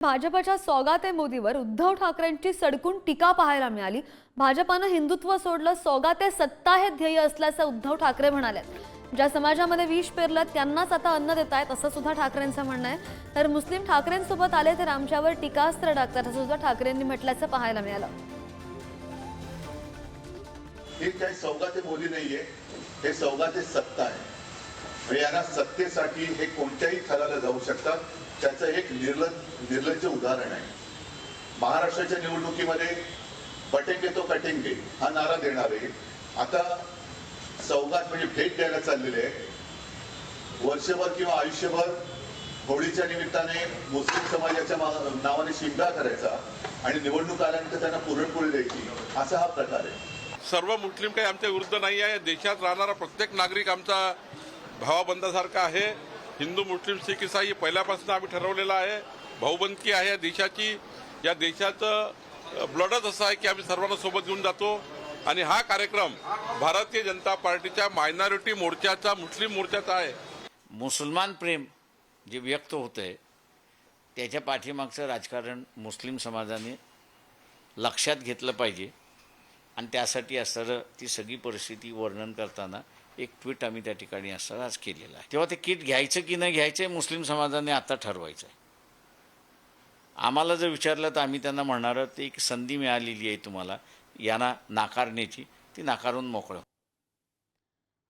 भाजपच्या सौगाते मोदीवर उद्धव ठाकरेंची सडकून टीका पाहायला मिळाली. भाजपानं हिंदुत्व सोडलं सौगाते सत्ता हे ध्येय असल्याचं उद्धव ठाकरे म्हणाले ज्या समाजामध्ये विष पेरलं त्यांनाच आता अन्न देत आहेत असं सुद्धा ठाकरेंचं म्हणणं आहे. तर मुस्लिम ठाकरेंसोबत आले तर आमच्यावर टीकास्त्र टाकतात असं सुद्धा ठाकरेंनी म्हटल्याचं पाहायला मिळालं. हे काही सौगाते मोदी नाहीये हे सौगाते सत्ता आहे. यांना सत्तेसाठी हे कोणत्याही थराला जाऊ शकतात त्याचं एक निर्ल निर्लज्ज उदाहरण आहे. महाराष्ट्राच्या निवडणुकीमध्ये बटेंगे तो कटेंगे हा नारा देणारे आता सौगात म्हणजे भेट द्यायला चाललेले आहे वर्षभर किंवा आयुष्यभर होळीच्या निमित्ताने मुस्लिम समाजाच्या नावाने शिंगा करायचा आणि निवडणूक आल्यानंतर त्यांना पुरणपोळी द्यायची असा हा प्रकार आहे. सर्व मुस्लिम काही आमच्या विरुद्ध नाही आहे. देशात राहणारा प्रत्येक नागरिक आमचा भावाबंदासारखा आहे. हिंदू मुस्लिम सिख इसाई पहिल्यापासून आम्ही ठरवलेलं आहे. भाऊबंदकी आहे या देशाची. या देशाचं ब्लडच असं आहे की आम्ही सर्वांना सोबत घेऊन जातो. आणि हा कार्यक्रम भारतीय जनता पार्टीच्या मायनॉरिटी मोर्चाचा मुस्लिम मोर्चाचा आहे. मुसलमान प्रेम जे व्यक्त होतं आहे त्याच्या पाठीमागचं राजकारण मुस्लिम समाजाने लक्षात घेतलं पाहिजे. आणि त्यासाठी असणारं ती सगळी परिस्थिती वर्णन करताना एक ट्विट आम्ही त्या ठिकाणी असं आज केलेलं आहे. तेव्हा ते किट घ्यायचं की नाही घ्यायचं आहे मुस्लिम समाजाने आता ठरवायचं आहे. आम्हाला जर विचारलं तर आम्ही त्यांना म्हणणार ती एक संधी मिळालेली आहे तुम्हाला यांना नाकारण्याची. ती नाकारून मोकळं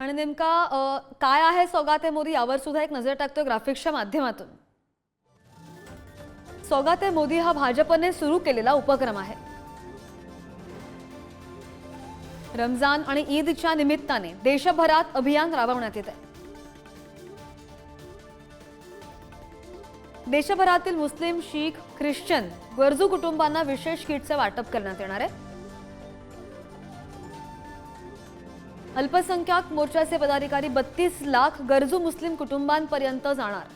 आणि नेमका काय आहे सौगाते मोदी यावर सुद्धा एक नजर टाकतोय ग्राफिक्सच्या माध्यमातून. सौगाते मोदी हा भाजपने सुरू केलेला उपक्रम आहे. रमजान आणि ईदच्या निमित्ताने देशभरात अभियान राबवण्यात येत आहे देशभरातील मुस्लिम शीख ख्रिश्चन गरजू कुटुंबांना विशेष किटचे वाटप करण्यात येणार आहे. अल्पसंख्याक मोर्चाचे पदाधिकारी बत्तीस लाख गरजू मुस्लिम कुटुंबांपर्यंत जाणार.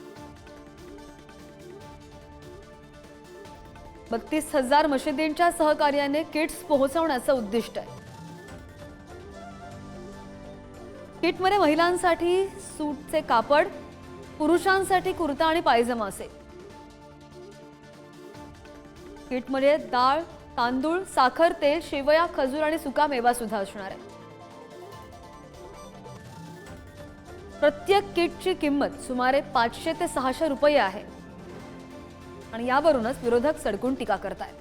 बत्तीस हजार मशिदींच्या सहकार्याने किट्स पोहोचवण्याचं उद्दिष्ट आहे. किटमध्ये महिलांसाठी सूटचे कापड पुरुषांसाठी कुर्ता आणि पायजमा असेल. किटमध्ये डाळ तांदूळ साखर तेल शेवया खजूर आणि सुका मेवा सुद्धा असणार आहे. प्रत्येक किटची किंमत सुमारे पाचशे ते सहाशे रुपये आहे. आणि यावरूनच विरोधक सडकून टीका करतायत.